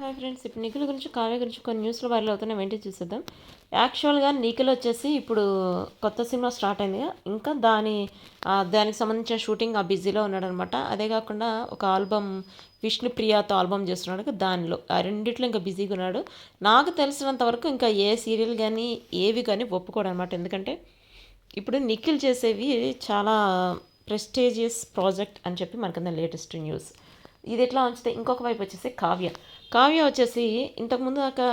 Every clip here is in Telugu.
హాయ్ ఫ్రెండ్స్ ఇప్పుడు నిఖిల్ గురించి కావ్య గురించి కొన్ని న్యూస్లో వైరల్ అవుతున్నాయి. వెంటనే చూసేద్దాం. యాక్చువల్గా నిఖిల్ వచ్చేసి ఇప్పుడు కొత్త సినిమా స్టార్ట్ అయింది ఇంకా దాని దానికి సంబంధించిన షూటింగ్ ఆ బిజీలో ఉన్నాడనమాట. అదే కాకుండా ఒక ఆల్బమ్ విష్ణుప్రియతో ఆల్బమ్ చేస్తున్నాడు దానిలో. ఆ రెండిట్లో ఇంకా బిజీగా ఉన్నాడు. నాకు తెలిసినంత వరకు ఇంకా ఏ సీరియల్ కానీ ఏవి కానీ ఒప్పుకోడు అనమాట ఎందుకంటే ఇప్పుడు నిఖిల్ చేసేవి చాలా ప్రెస్టేజియస్ ప్రాజెక్ట్ అని చెప్పి మనకు లేటెస్ట్ న్యూస్. ఇది ఎట్లా ఉంచితే ఇంకొక వైపు వచ్చేసి కావ్య. కావ్య వచ్చేసి ఇంతకుముందు దాకా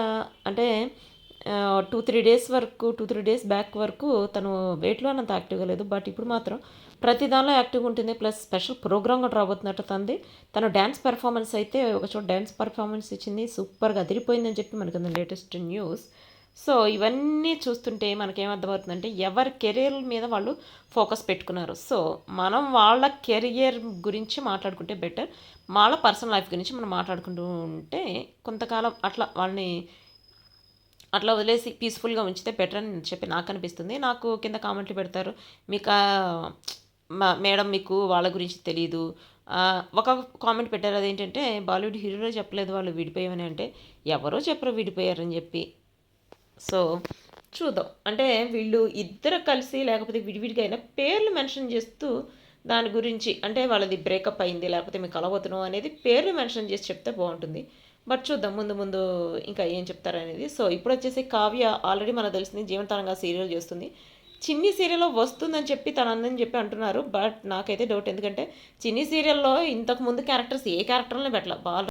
అంటే టూ త్రీ డేస్ వరకు టూ త్రీ డేస్ బ్యాక్ వరకు తను వెయిట్లో అంత యాక్టివ్గా లేదు. బట్ ఇప్పుడు మాత్రం ప్రతి దానిలో యాక్టివ్గా ఉంటుంది. ప్లస్ స్పెషల్ ప్రోగ్రామ్ కూడా రాబోతున్నట్టు తంది. తను డ్యాన్స్ పెర్ఫార్మెన్స్ అయితే ఒక చోట డ్యాన్స్ పెర్ఫార్మెన్స్ ఇచ్చింది. సూపర్గా అదిరిపోయిందని చెప్పి మనకు లేటెస్ట్ న్యూస్ సో ఇవన్నీ చూస్తుంటే మనకేమర్థమవుతుందంటే ఎవరి కెరీర్ మీద వాళ్ళు ఫోకస్ పెట్టుకున్నారు. సో మనం వాళ్ళ కెరియర్ గురించి మాట్లాడుకుంటే బెటర్. వాళ్ళ పర్సనల్ లైఫ్ గురించి మనం మాట్లాడుకుంటూ ఉంటే కొంతకాలం అట్లా వాళ్ళని అట్లా వదిలేసి పీస్ఫుల్గా ఉంచితే బెటర్ అని చెప్పి నాకు అనిపిస్తుంది నాకు కింద కామెంట్లు పెడతారు మీకు మేడం మీకు వాళ్ళ గురించి తెలియదు ఒక కామెంట్ పెట్టారు అదేంటంటే బాలీవుడ్ హీరోలో చెప్పలేదు వాళ్ళు విడిపోయామని. అంటే ఎవరో చెప్పరు విడిపోయారని చెప్పి. సో చూద్దాం. అంటే వీళ్ళు ఇద్దరు కలిసి లేకపోతే విడివిడిగా అయినా పేర్లు మెన్షన్ చేస్తూ దాని గురించి అంటే వాళ్ళది బ్రేకప్ అయింది లేకపోతే మీకు కలవతున్నాం అనేది పేర్లు మెన్షన్ చేసి చెప్తే బాగుంటుంది. బట్ చూద్దాం ముందు ముందు ఇంకా ఏం చెప్తారనేది సో ఇప్పుడు వచ్చేసి కావ్య ఆల్రెడీ మనకు తెలిసింది జీవనతరంగా సీరియల్ చేస్తుంది. చిన్ని సీరియల్లో వస్తుందని చెప్పి తన అందని చెప్పి అంటున్నారు. బట్ నాకైతే డౌట్. ఎందుకంటే చిన్ని సీరియల్లో ఇంతకు ముందు క్యారెక్టర్స్ ఏ క్యారెక్టర్లో పెట్టలే. బాల్